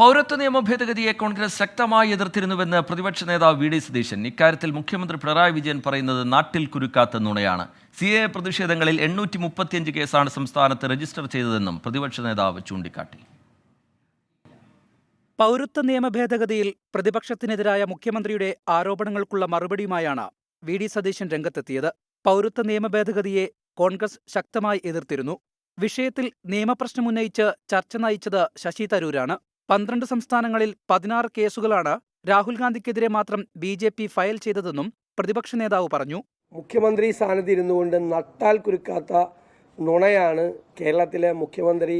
പൗരത്വ നിയമ ഭേദഗതിയെ കോൺഗ്രസ് ശക്തമായി എതിർത്തിരുന്നുവെന്ന് പ്രതിപക്ഷ നേതാവ് വി ഡി സതീശൻ. ഇക്കാര്യത്തിൽ മുഖ്യമന്ത്രി പിണറായി വിജയൻ പറയുന്നത് നാട്ടിൽ കുരുക്കാത്ത നുണയാണ്. സി എ പ്രതിഷേധങ്ങളിൽ എണ്ണൂറ്റി മുപ്പത്തിയഞ്ച് കേസാണ് സംസ്ഥാനത്ത് രജിസ്റ്റർ ചെയ്തതെന്നും പ്രതിപക്ഷ നേതാവ് ചൂണ്ടിക്കാട്ടി. പൗരത്വ നിയമ ഭേദഗതിയിൽ പ്രതിപക്ഷത്തിനെതിരായ മുഖ്യമന്ത്രിയുടെ ആരോപണങ്ങൾക്കുള്ള മറുപടിയുമായാണ് വി ഡി സതീശൻ രംഗത്തെത്തിയത്. പൗരത്വ നിയമ ഭേദഗതിയെ കോൺഗ്രസ് ശക്തമായി എതിർത്തിരുന്നു. വിഷയത്തിൽ നിയമപ്രശ്നമുന്നയിച്ച് ചർച്ച നയിച്ചത് ശശി തരൂരാണ്. പന്ത്രണ്ട് സംസ്ഥാനങ്ങളിൽ പതിനാറ് കേസുകളാണ് രാഹുൽ ഗാന്ധിക്കെതിരെ മാത്രം ബി ജെ പി ഫയൽ ചെയ്തതെന്നും പ്രതിപക്ഷ നേതാവ് പറഞ്ഞു. മുഖ്യമന്ത്രി സ്ഥാനത്ത് ഇരുന്നു കൊണ്ട് നട്ടാൽ കുരുക്കാത്ത നുണയാണ് കേരളത്തിലെ മുഖ്യമന്ത്രി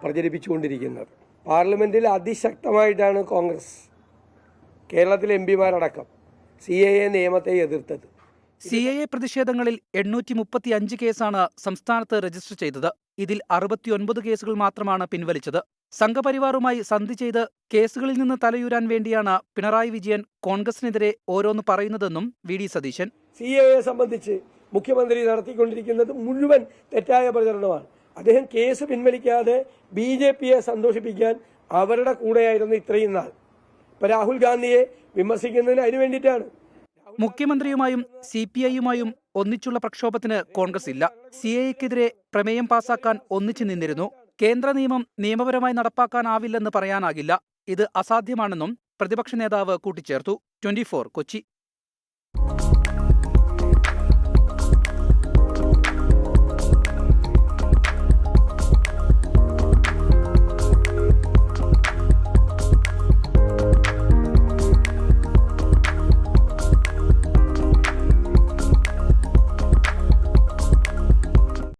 പ്രചരിപ്പിച്ചുകൊണ്ടിരിക്കുന്നത്. പാർലമെന്റിൽ അതിശക്തമായിട്ടാണ് കോൺഗ്രസ് കേരളത്തിലെ എം പിമാരടക്കം സി എ എ നിയമത്തെ എതിർത്തത്. സി എ എ പ്രതിഷേധങ്ങളിൽ എണ്ണൂറ്റി മുപ്പത്തി അഞ്ച് കേസാണ് സംസ്ഥാനത്ത് രജിസ്റ്റർ ചെയ്തത്. ഇതിൽ അറുപത്തിയൊൻപത് കേസുകൾ മാത്രമാണ് പിൻവലിച്ചത്. സംഘപരിവാറുമായി സന്ധി ചെയ്ത് കേസുകളിൽ നിന്ന് തലയൂരാൻ വേണ്ടിയാണ് പിണറായി വിജയൻ കോൺഗ്രസിനെതിരെ ഓരോന്ന് പറയുന്നതെന്നും V D Satheesan. C A A സംബന്ധിച്ച് മുഖ്യമന്ത്രി നടത്തിക്കൊണ്ടിരിക്കുന്നത് മുഴുവൻ തെറ്റായ പ്രചരണമാണ്. അദ്ദേഹം കേസ് പിൻവലിക്കാതെ ബി ജെ പിയെ സന്തോഷിപ്പിക്കാൻ അവരുടെ കൂടെയായിരുന്നു ഇത്രയും നാൾ. ഇപ്പൊ രാഹുൽ ഗാന്ധിയെ വിമർശിക്കുന്നതിന് അതിനു വേണ്ടിയിട്ടാണ്. മുഖ്യമന്ത്രിയുമായും സി പി ഐയുമായും ഒന്നിച്ചുള്ള പ്രക്ഷോഭത്തിന് കോൺഗ്രസ് ഇല്ല. സി എക്കെതിരെ പ്രമേയം പാസാക്കാൻ ഒന്നിച്ചു നിന്നിരുന്നു. കേന്ദ്ര നിയമം നിയമപരമായി നടപ്പാക്കാനാവില്ലെന്ന് പറയാനാകില്ല. ഇത് അസാധ്യമാണെന്നും പ്രതിപക്ഷ നേതാവ് കൂട്ടിച്ചേർത്തു. ട്വന്റി കൊച്ചി.